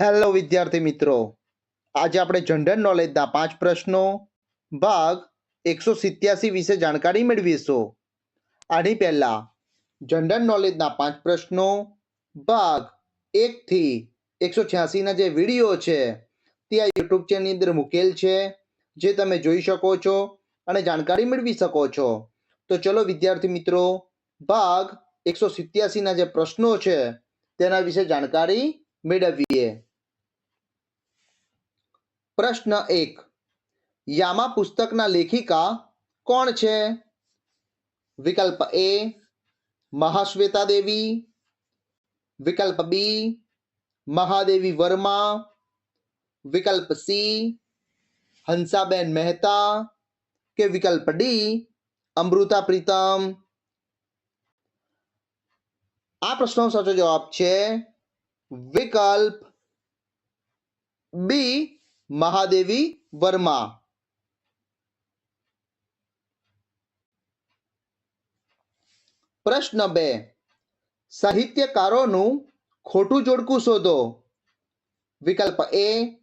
Hello વિદ્યાર્થી મિત્રો. આજે આપણે જનરલ નોલેજના પાંચ પ્રશ્નો, ભાગ એકસો સિત્યાસી વિશે જાણકારી મેળવીશું. આની પહેલા જનરલ નોલેજના પાંચ પ્રશ્નો, ભાગ એકથી એકસો છ્યાસીના જે વીડિયો છે, તે આ યુટ્યુબ ચેનલની અંદર મૂકેલ છે, જે તમે જોઈ શકો છો અને જાણકારી મેળવી શકો છો. તો ચલો, વિદ્યાર્થી મિત્રો, ભાગ એકસો સિત્યાસીના જે પ્રશ્નો છે, તેના વિશે જાણકારી મેળવીએ. પ્રશ્ન એક. યામા પુસ્તકના લેખિકા કોણ છે? વિકલ્પ એ. મહાશ્વેતા દેવી. વિકલ્પ બી. મહાદેવી વર્મા. વિકલ્પ સી. હંસાબેન મહેતા કે વિકલ્પ ડી. અમૃતા પ્રીતમ? આ પ્રશ્નનો સાચો જવાબ છે વિકલ્પ બી મહાદેવી વર્મા. પ્રશ્ન બે, સાહિત્યકારોનું ખોટું જોડકું શોધો. વિકલ્પ એ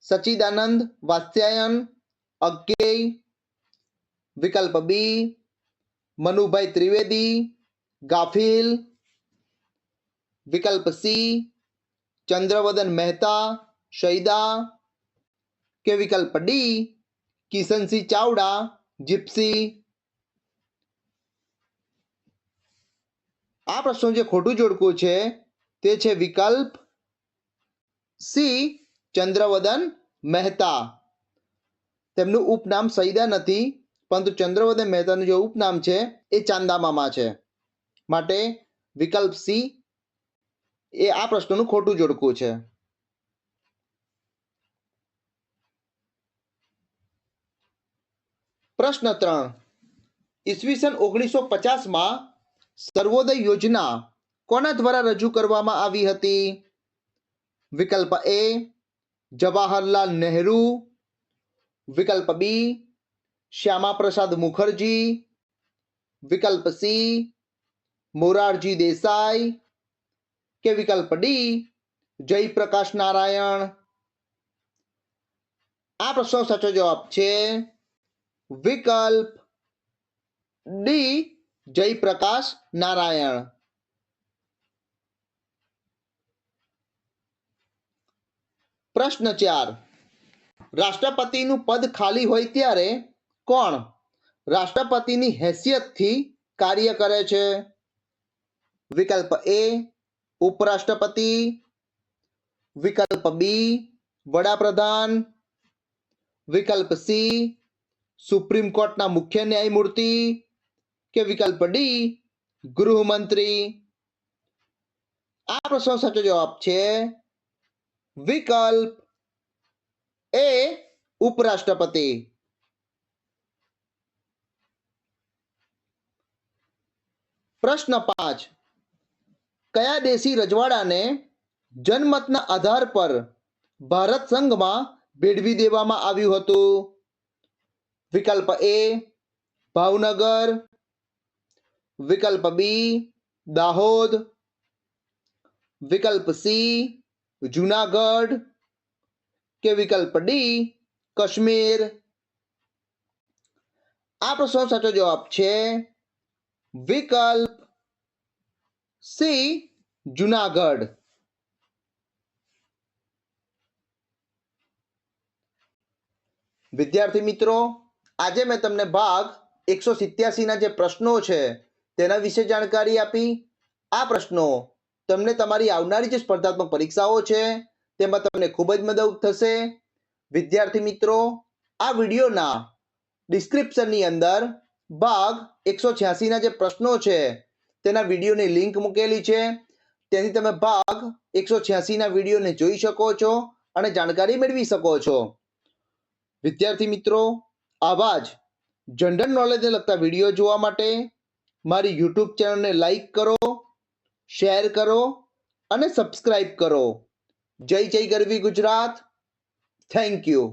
સચિદાનંદ વાત્યાયન અજ્ઞેય. વિકલ્પ બી મનુભાઈ ત્રિવેદી, ગાફિલ. વિકલ્પ સી ચંદ્રવદન મહેતા, શૈદા કે વિકલ્પ ડી કિશનસિંહ ચાવડા, જીપ્સી. આ પ્રશ્નો જે ખોટું જોડકું છે તે છે વિકલ્પ સી ચંદ્રવદન મહેતા. તેમનું ઉપનામ સૈદા નથી, પરંતુ ચંદ્રવદન મહેતાનું જે ઉપનામ છે એ ચાંદામામા છે. માટે વિકલ્પ સી એ આ પ્રશ્નનું ખોટું જોડકું છે. પ્રશ્ન ત્રણ. ઈસવીસન ઓગણીસો પચાસમાં સર્વોદય યોજના કોના દ્વારા રજૂ કરવામાં આવી હતી? વિકલ્પ એ, જવાહરલાલ નહેરુ. વિકલ્પ બી શ્યામા પ્રસાદ મુખર્જી. વિકલ્પ સી, મોરારજી દેસાઈ. કે વિકલ્પ ડી જયપ્રકાશ નારાયણ? આ પ્રશ્નનો સાચો જવાબ છે વિકલ્પ ડી જયપ્રકાશ નારાયણ. પ્રશ્ન ચાર, રાષ્ટ્રપતિનું પદ ખાલી હોય ત્યારે કોણ રાષ્ટ્રપતિની હેસિયતથી કાર્ય કરે છે? વિકલ્પ એ ઉપરાષ્ટ્રપતિ, વિકલ્પ બી વડાપ્રધાન, વિકલ્પ સી સુપ્રીમ કોર્ટના મુખ્ય ન્યાયમૂર્તિ કે વિકલ્પ ડી ગૃહમંત્રી. આ પ્રશ્નનો સાચો જવાબ છે વિકલ્પ એ ઉપરાષ્ટ્રપતિ. પ્રશ્ન પાંચ. કયા દેશી રજવાડાને જનમતના આધાર પર ભારત સંઘમાં ભેળવી દેવામાં આવ્યું હતું? વિકલ્પ એ ભાવનગર. વિકલ્પ બી દાહોદ. વિકલ્પ સી જુનાગઢ. કે વિકલ્પ ડી કાશ્મીર. આ પ્રશ્નનો સાચો જવાબ છે વિકલ્પ સી, જુનાગઢ. વિદ્યાર્થી મિત્રો, આજે મેં તમને ભાગ એકસો સિત્યાસીના જે પ્રશ્નો છે, તેના વિશે જાણકારી આપી. આ પ્રશ્નો તમને તમારી આવનારી જે સ્પર્ધાત્મક પરીક્ષાઓ છે, તેમાં તમને ખૂબ જ મદદ થશે. વિદ્યાર્થી મિત્રો, આ વિડીયોના ડિસ્ક્રિપ્શનની અંદર ભાગ એકસો છ્યાસીના જે પ્રશ્નો છે તેના વિડીયોની લિંક મૂકેલી છે. તેની તમે ભાગ એકસો છ્યાસીના વિડીયોને જોઈ શકો છો અને જાણકારી મેળવી શકો છો. વિદ્યાર્થી મિત્રો, આવા જ જનરલ નોલેજને લગતા વીડિયો જોવા માટે મારી યુટ્યુબ ચેનલને લાઈક કરો શેર કરો અને સબસ્ક્રાઈબ કરો. જય જય ગરવી ગુજરાત. Thank you